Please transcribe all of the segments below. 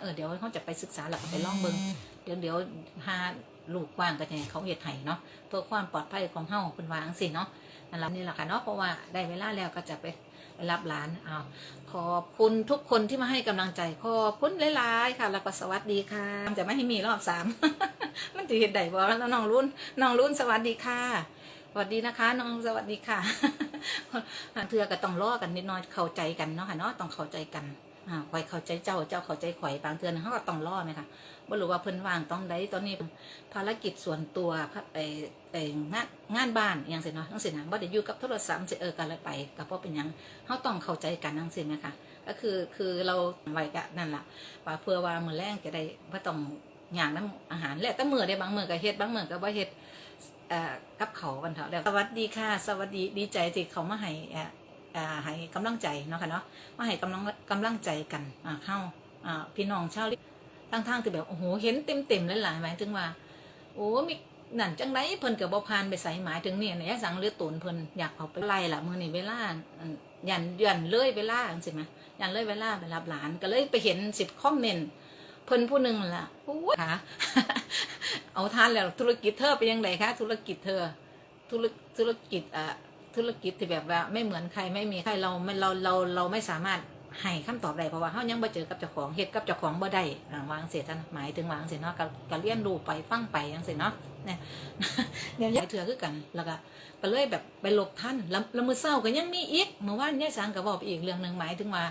เออเดี๋ยวเขาจะไปศึกษาแล้วก็ไปลองเบิ่งเดี๋ยวเดี๋ยวหาลูกว่างก็จะให้เขาเฮ็ดให้เนาะเพื่อความปลอดภัยของเฮาเพิ่นวาจั่งสิเนาะนั่นล่ะนี่แหละค่ะเนาะเพราะว่าได้เวลาแล้วก็จะไปไปรับหลานอ้าวขอบคุณทุกคนที่มาให้กำลังใจขอบคุณหลายๆค่ะ แล้วก็สวัสดีค่ะจะไม่ให้มีรอบสามมันจะเฮ็ดได้บ่แล้วน้องรุ่นน้องรุ่นสวัสดีค่ะสวัสดีนะคะ น้องสวัสดีค่ะเทือก็ต้องล้อกันนิดหน้อยเข้าใจกันเนาะค่ะเนาะต้องเข้าใจกัน อ่าข่อยเข้าใจเจ้าเจ้าเข้าใจข่อยบางเทือนเขาก็ต้องล้อไหมคะบ่รู้ว่าเพิ่นว่างต้องใดตอนนี้ภารกิจส่วนตัวครับไอ้ไอ้งานงานบ้านอย่างสิเนาะจังซี่นะบ่ได้อยู่กับโทรศัพท์สิเออกันเลยไปก็บ่เป็นหยังเฮาต้องเข้าใจกันจังซี่นะคะก็คือคือเราไว้กะนั่นแหละว่าเพื่อว่ามื้อแรงจะได้บ่ต้องย่างน้ำอาหารแล้วแต่มื้อได้บางมือก็เฮ็ดบางมือก็บ่เฮ็ดเอ่อกับเขากันเถอะแล้วสวัสดีค่ะ สวัสดีดีใจที่เขามาให้อ่ ให้กำลังใจเนาะค่ะเนาะมาให้กำลังกำลังใจกันอ่าเข้าอ่าพี่น้องชาวทั้งทางที่แบบโอ้โหเห็นเต็มเต็มเลยหลายหมายถึงว่า โอ้มีนั่นจังไดเพิ่นกับบ่พานไปใส่หมายถึงเนี่ยเนี่ยสังเลือดตูนเพิ่นอยากเอาไปไล่ละมือนี้เวลาอันยันยันเลยเวลาจังซี่มั้ยยันเลยเวลาไปรับหลานก็เลยไปเห็น10คอมเมนต์เพิ่นผู้หนึ่งล่ะโอ้ค่ะเอาทานแล้วธุรกิจเธอเป็นยังไงคะธุรกิจเธอธุรธุรกิจอะ ธุรกิจที่แบบว่าไม่เหมือนใครไม่มีใครเราเราเราเราไม่สามารถให้คำตอบได้เพราะว่าเฮายังบ่เจอกับเจ้าของเฮ็ดกับเจ้าของบ่ได้วางเสียท่านหมายถึงวางเสียเนาะก็ก็เรียนรู้ไปฟังไปจังซี่เนาะเนี่ยเนี่ยยายเถื่อคือกันแล้วก็ก็เลยแบบไปหลบท่านแล้วแล้วมือเช้าก็ยังมีอีกเมื่อวานเนี่ยสังก็บบอกอีกเรื่องหนึ่งหมายถึงว่า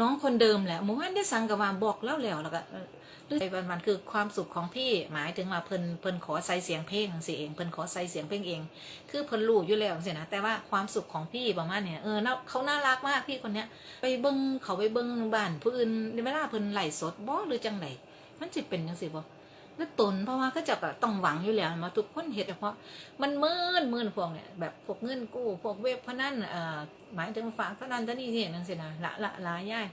น้องคนเดิมแหละเมื่อวานเนี่ยสังก็ว่าบอกแล้วแล้วแล้วก็ เออไอ้วันคือความสุขของพี่หมายถึงว่าเพิ่นเพิ่นขอใส่เสียงเพลงสิเองเพิ่นขอใส่เสียงเพลงเอง คือเพิ่นรู้อยู่แล้วสินะแต่ว่าความสุขของพี่ประมาณเนี่ยเออเขาน่ารักมากพี่คนเนี้ยไปเบิ้งเขาไปเบิ้งบ้านผู้อื่นในเวลาเพิ่นไหลสดบ่หรือจังไดมันสิเป็นจังซี่บ่แล้วตนเพราะว่าก็จะแบบต้องหวังอยู่แล้วมาทุกคนเฮ็ดเฉพาะมันมืนมืนพวกเนี่ยแบบพวกเงินกู้พวกเว็บพนันเอ่อหมายถึงฝากพนันตะนี่นี่จังซี่นะละละลายย่าย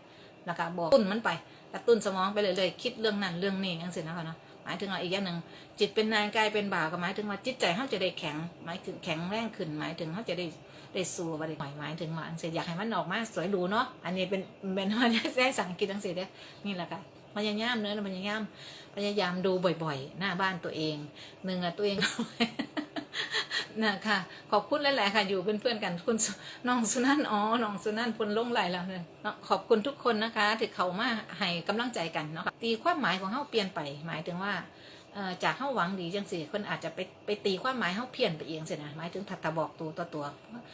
แล้วก็บอกตุนมันไป กระตุ้นสมองไปเลยเลยคิดเรื่องนั้นเรื่องนี้อย่างสินะคะเนาะหมายถึงว่าอีกอย่างหนึ่งจิตเป็นนายกายเป็นบ่าวก็หมายถึงว่าจิตใจเขาจะได้แข็งหมายถึงแข็งแรงขึ้นหมายถึงเขาจะได้ได้สู้ไปได้หน่อยหมายถึงว่าอันเสียอยากให้มันออกมาสวยหรูเนาะอันนี้เป็นเป็นว่าได้สั่งกินทั้งสิ้นเด้นี่แหละค่ะพยายามเนื้อะพยายามพยายามดูบ่อยๆ หน้าบ้านตัวเองหนึ่งอะตัวเอง นะค่ะ ขอบคุณหลาย ๆ ค่ะ อยู่เป็นเพื่อนกันคุณน้องสุนันท์อ๋อน้องสุนันท์พลลงไหลแล้วเนี่ยขอบคุณทุกคนนะคะที่เขามาให้กำลังใจกันเนาะตีความหมายของเขาเปลี่ยนไป หมายถึงว่าจากเขาหวังดีจังสิคนอาจจะไปไปตีความหมายเขาเพี้ยนไปเองสินะหมายถึงถัดตะบอกตัวตัวตัว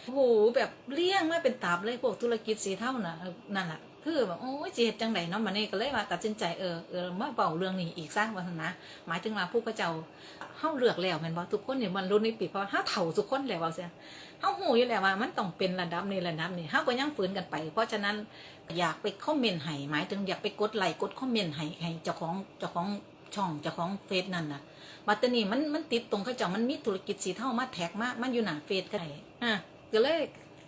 โอ้โหแบบเลี่ยงไม่เป็นตับเลยพวกธุรกิจสีเท่าน่ะนั่นแหละคือแบบโอ้ยเจ็ดจังไดเนาะมันนี่ก็เลยว่าตัดสินใจเออเออมาเบาเรื่องนี้อีกสร้างวัฒนะหมายถึงว่าผู้กระเจ้าเฮาเลือกแล้วแม่นบ่ทุกคนเนี่ยมันรุ่นนี้ปีเพราะเฮาเฒ่าทุกคนแล้วว่าเสียเฮาฮู้อยู่แล้วว่ามันต้องเป็นระดับนี้ระดับนี้เฮาก็ยังฝืนกันไป เพราะฉะนั้นอยากไปคอมเมนต์ให้หมายถึงอยากไปกดไลค์กดคอมเมนต์ให้ให้เจ้าของเจ้าของช่องเจ้าของเฟซนั่นน่ะบัตอนี้มันมันติดตรงเขาเจ้ามันมีธุรกิจสีเท่ามาแท็กมามันอยู่หน้าเฟซกันอะก็เลย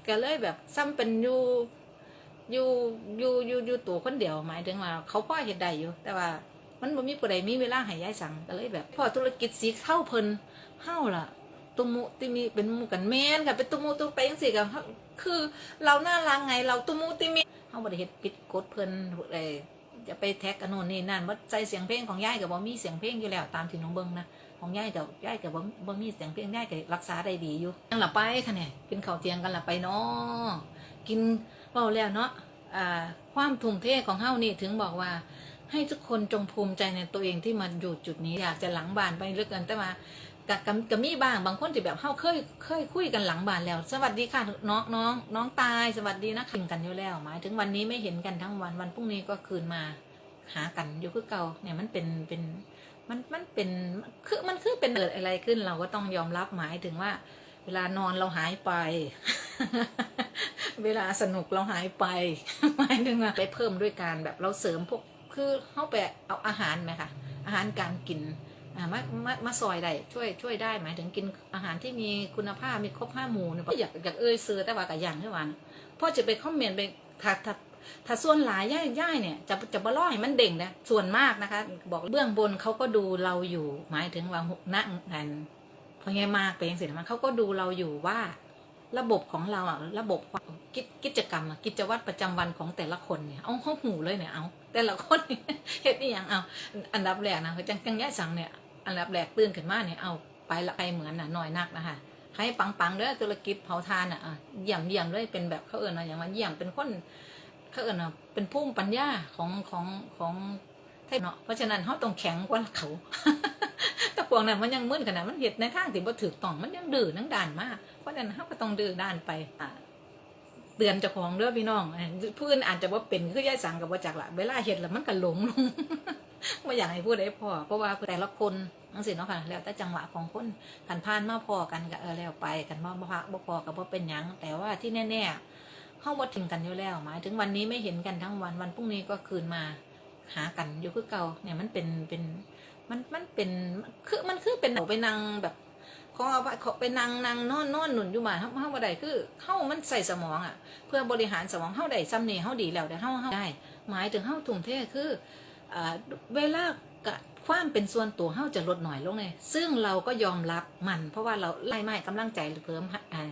ก็เลยแบบซ้ำเป็นอยู่ อยู่อยู่อยู่อยู่ตัวคนเดียวหมายถึงว่า เขาพ่อเฮ็ดได้อยู่ แต่ว่า มันบ่มีผู้ใดมีเวลาให้ยายสั่งก็เลยแบบพอธุรกิจสีเข้าเพิ่นเฮาล่ะตุมุติมีเป็นมูกันแมนค่ะเป็นตุมุตุไปจังซี่ก็คือ เราหน่ารักไงเราตุมุติมีเฮาบ่ได้เฮ็ดปิดกฎเพิ่นเอ่อจะไปแท็กอันโน่นนี่นั่นว่าใส่เสียงเพลงของยายก็บ่มีเสียงเพลงอยู่แล้วตามที่น้องเบิ่งนะของยายก็ยายก็บ่บ่มีเสียงเพลงยายก็รักษาได้ดีอยู่ยังหลับไปค่ะเนี่ยกินข้าวเทียงกันหลับไปเนาะกิน เว้าแล้วเนาะความทุ่มเทของเฮานี่ถึงบอกว่า ให้ทุกคนจงภูมิใจในตัวเองที่มาอยู่จุดนี้อยากจะหลังบานไปเลือเกินแต่ว่ากับกับมีบ้างบางคนที่แบบเฮาเคยเคยคุยกันหลังบานแล้ว สวัสดีค่ะน้องน้องน้องตายสวัสดีนะคิงกันอยู่แล้วหมายถึงวันนี้ไม่เห็นกันทั้งวันวันพรุ่งนี้ก็คืนมาหากันอยู่คือเก่าเนี่ยมันเป็นเป็นมันมันเป็นคือมันคือเป็นเกิดอะไรขึ้นเราก็ต้องยอมรับหมายถึงว่า เวลานอนเราหายไป เวลาสนุกเราหายไปหมายถึงว่าไปเพิ่มด้วยการแบบเราเสริมพวกคือเข้าไปเอาอาหารไหมคะอาหารการกินอ่ามามามาซอยได้ช่วยช่วยได้หมายถึงกินอาหารที่มีคุณภาพมีครบห้าหมู่เนี่ยอยากอยากเอ่ยซื้อแต่ว่ากับอย่างที่วันพ่อจะไปคอมเมนต์ไปถ้าถ้าถ้าส่วนหลายย่ายย่ายเนี่ยจะจะบ่ล่อให้มันเด่งนะส่วนมากนะคะ บอกเบื้องบนเขาก็ดูเราอยู่ หมายถึงว่านั่งกันพอไงมากไปยังเสร็จมันเขาก็ดูเราอยู่ว่า ระบบของเราอะระบบความกิจกิจกรรมอะกิจวัตรประจำวันของแต่ละคนเนี่ยเอาเข้าหูเลยเนี่ยเอา แต่ละคนเฮ็ดอีหยังเอา อันดับแรกนะจังจังแยายสังเนี่ยอันดับแรกตื่นขึ้นมาเนี่ยเอาไปละไปเหมือนน่ะน้อยนักนะคะให้ปังๆเด้อธุรกิจเผาทานอะเยี่ยมเยี่ยมเลยเป็นแบบเขาเอิ้นว่าอย่างว่าเยี่ยมเป็นคนเขาเอิ้นว่าเป็นภูมิปัญญาของของของไทยเนาะเพราะฉะนั้นเขาต้องแข็งกว่าเขา พวกนั้นมันยังมึนขนาดมันเฮ็ดในทางที่บ่ถูกต้องมันยังดื้อนังด่านมากเพราะนั้นเขาก็ต้องดื้อด้านไปอะเตือนเจ้าของเด้อพี่น้องเอ้ยผู้อื่นอาจจะว่าเป็นคือยายสั่งกับว่าจักละเวลาเห็นแล้วมันก็หลงลงไม่อยากให้พูดได้พอเพราะว่าแต่ละคนนั่นสิเนาะค่ะแล้วแต่จังหวะของคนกันผ่านมาพอกันก็เออแล้วไปกันมาบ่พักบ่พอกับบ่เป็นหยังแต่ว่าที่แน่ๆเข้าบ่ทิ้งกันอยู่แล้วหมายถึงวันนี้ไม่เห็นกันทั้งวันวันพรุ่งนี้ก็คืนมาหากันอยู่คือเก่าเนี่ยมันเป็นเป็น มันมันเป็นคือมันคือเป็นเอาไปนั่งแบบขอเอาไปขอไปนั่งนั่งนอนนอนหนุนอยู่บ้าเฮาเฮาบ่ได้คือเฮามันใส่สมองอะ เพื่อบริหารสมองเฮาได้ซ้ำนี่เฮาดีแล้วแต่เฮาเฮาได้ หมายถึงเฮาทุ่มเทคืออ่าเวลากความเป็นส่วนตัวเฮาจะลดหน่อยลงเลยซึ่งเราก็ยอมรับมัน เพราะว่าเราไล่ไม่กำลังใจเพิ่มอ่า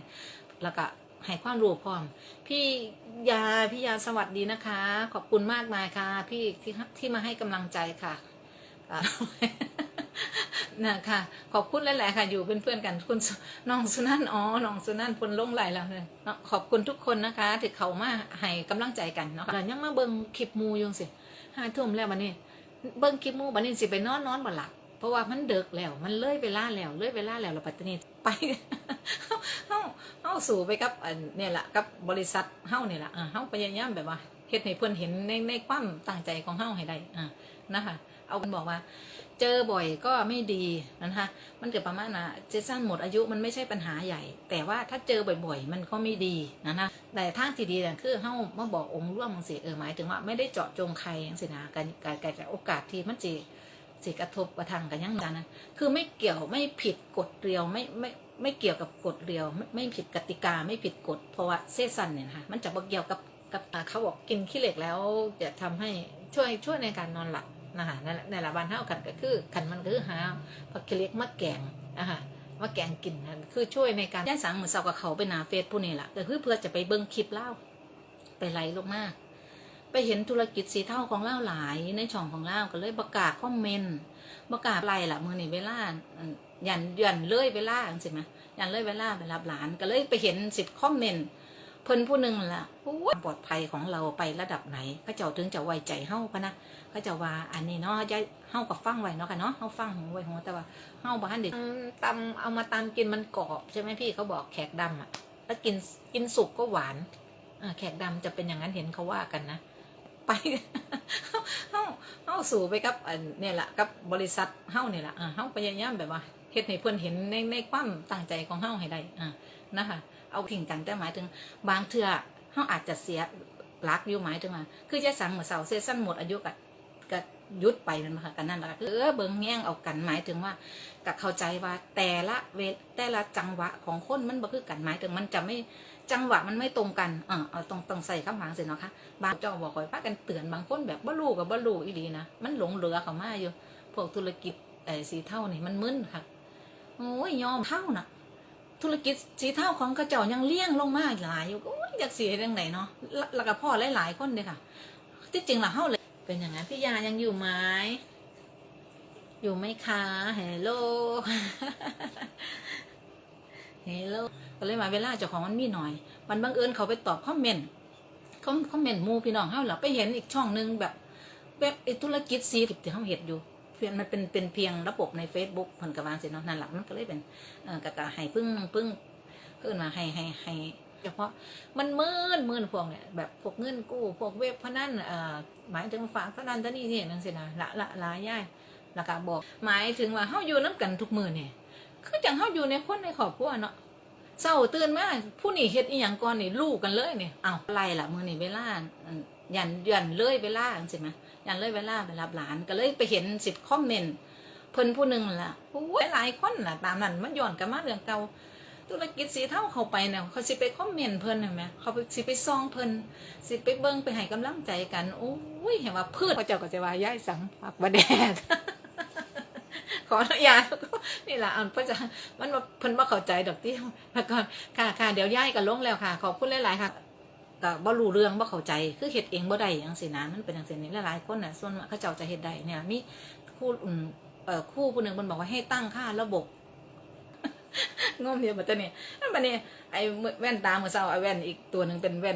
แล้วก็ให้ความรู้พร้อม พี่ยาพี่ยาสวัสดีนะคะ ขอบคุณมากมายค่ะ พี่ที่ที่มาให้กำลังใจค่ะ นะคะขอบคุณหลาย ๆ ค่ะ อยู่เป็นเพื่อนกันคุณน้องสุนันท์อ๋อน้องสุนันท์พลลงไหลแล้วเลยขอบคุณทุกคนนะคะที่เขามาให้กำลังใจกันเนาะแล้วยังมาเบิ่งคลิปมูยุงสิห้าทุ่มแล้วบันนี้เบิ่งคลิปมูบันนี้สิไปนอนนอนบ่หลับเพราะว่ามันเดึกแล้วมันเลื้อยเวลาแล้วเลื้อยเวลาแล้วเราปัตตานีไปเฮาเฮาสู่ไปกับเนี่ยแหละกับบริษัทเฮาเนี่ยแหละเฮาพยายามแบบว่าเฮ็ดให้เพื่อนเห็นในในความตั้งใจของเฮาให้ได้อ่านะคะ เอาคนบอกว่า เจอบ่อยก็ไม่ดีนะคะมันเกิดประมาณนะเจสันหมดอายุมันไม่ใช่ปัญหาใหญ่ แต่ว่าถ้าเจอบ่อยๆ มันก็ไม่ดีนะนะแต่ทางที่ดีเนี่ยคือเฮามาบอกองค์ร่วมสิเออหมายถึงว่าไม่ได้เจาะจงใครอย่างสินะการการการโอกาสที่มันจะสิกระทบกระทังกันยังนั้นะคือไม่เกี่ยวไม่ผิดกฎเรียวไม่ไม่ไม่เกี่ยวกับกฎเรียวไม่ไม่ผิดกติกาไม่ผิดกฎเพราะว่าเซซันเนี่ยนะคะมันจะบ่เกี่ยวกับกับเขาบอกกินขี้เหล็กแล้วจะทำให้ช่วยช่วยในการนอนหลับ นะคะนั่นแหละในละบ้านเท่ากันก็คือขันมันคือหาผักเล็กมาแกงนะคะมาแกงกินนะคือช่วยในการย่ายสังเหมือนเสากับเขาไปนาเฟซผู้นี่แหละก็คือเพื่อจะไปเบิ้งคลิปเล่าไปไล่ลงมากไปเห็นธุรกิจสีเท่าของเล่าหลายในช่องของเล่าก็เลยประกาศคอมเมนต์ประกาศไล่ละมือนี่เวลาอันยันหยันเลื่อยเวลาจังสิไหมหยันเลื่อยเวลาไปรับหลานก็เลยไปเห็นสิบคอมเมนต์ เพิ่นผู้หนึ่งล่ะปลอดภัยของเราไประดับไหนเขาเจ้าถึงจะไว้ใจเฮาพะนะเขาเจ้าว่าอันนี้เนาะยายเฮากับฟังไว้เนาะค่ะเนาะเฮาฟังหูไว้หูแต่ว่าเฮาบ่ทันได้ตำเอามาตำกินมันกรอบใช่ไหมพี่เขาบอกแขกดำอะแล้วกินกินสุกก็หวานอแขกดำจะเป็นอย่างนั้นเห็นเขาว่ากันนะไปเฮาเฮาสู่ไปกับอันเนี่ยแหละกับบริษัทเฮาเนี่ยแหละเฮาพยายามแบบว่าเฮ็ดให้เพิ่อนเห็นในในความตั้งใจของเฮาให้ได้อ่านะคะ เอาพิงกันแต่หมายถึง บางเทื่อเขาอาจจะเสียรักอยู่หมายถึงว่าคือจะสั่งเหมือนเสาเซสั้นหมดอายุกับกับยุดไปนั่นมาค่ะกันนั่นแหละคือเออเบิ่งแง่งเอากันหมายถึงว่ากับเข้าใจว่าแต่ละเวแต่ละจังหวะของคนมันบ่คือกันหมายถึงมันจะไม่จังหวะมันไม่ตรงกันเออเอาตรงต้องใส่คำหางสิเนาะค่ะบางเจ้าบอกคอยพากันเตือนบางคนแบบบ่รู้กับบ่รู้อีดีนะมันหลงเหลือเขามาอยู่พวกธุรกิจไอ้สีเท่านี่มันมึนค่ะโอ้ยยอมเท่าน่ะ ธุรกิจสีเท่าของกระเจ้ายังเลี้ยงลงมากหลายอยู่ก็อยากเสียยังไงเนาะแล้วก็พ่อหลายๆคนเลยค่ะ ที่จริงเราเฮาเลย เป็นอย่างนั้นพี่ยายังอยู่ไหมอยู่ไหมคะเฮลโลเฮลโลก็เลยมาเวลาเจ้าของมันมีหน่อย มันบังเอิญเขาไปตอบคอมเมนต์คอมคอมเมนต์มูพี่น้องเฮาเหรอไปเห็นอีกช่องหนึงแบบแบบไอธุรกิจสีที่เฮาเห็นอยู่ พียงมันเป็นเป็นเพียงระบบใน Facebook เพิ่นก็วางสิเนาะนั่นหละมันก็เลยเป็นกะกะให้พึ่งพึ่งเพิ่นมาให้ให้ให้เฉพาะมันมืนมืนพวกเนี่ยแบบพวกเงินกู้พวกเว็บพนันเอ่อหมายถึงฝากเท่านั้นท่านี้นี่นั่นสินะละละละย่ายแล้วก็บอก หมายถึงว่าเฮาอยู่น้ำกันทุกมือเนี่ยคือจังเฮาอยู่ในคนในครอบครัวเนาะเศร้าตื่นมาผู้นี่เฮ็ดอีหยังก่อนนี่ลูกกันเลยเนี่ยอ้าวไล่ละมือนี่เวลาอันยันยันเลยเวลาจังซี่ไหม ยันเลยเวลาไปรับหลาน ก็เลยไปเห็นสิบคอมเมนต์เพิ่นผู้หนึ่งล่ะโอ้ยหลายคนล่ะ ตามนั้นมันย้อนกลับมาเรื่องเก่าธุรกิจสีเท่าเข้าไปเนี่ยเขาสิไปคอมเมนต์เพิ่นเห็นไหมเขาสิไปซองเพิ่นสิไปเบิ่งไปให้กำลังใจกันโอ้ยเห็นว่าพืชพระเจ้าก็จะว่าย้ายสังผักบะแดดขออนุญาตนี่แหละอันพระจ้ามันว่าเพิ่นบ่เข้าใจดอกที่แล้วก็ค่ะค่ะเดี๋ยวย้ายกันลงแล้วค่ะ ขอบคุณหลายๆค่ะ ก็บ่รู้เรื่องบ่เข้าใจคือเฮ็ดเองบ่ได้จังสินะมันเป็นอย่างสินี่หลายๆคนน่ะส่วนเขาเจ้าจะเฮ็ดได้เนี่ยมีครูอืมเอ่อคู่ผู้หนึ่งมันบอกว่าให้ตั้งค่าระบบงอมเดียวบัดนี้อันบัดนี้ไอ้แว่นตาเมื่อเช้าไอ้แว่นอีกตัวหนึ่งเป็นแว่น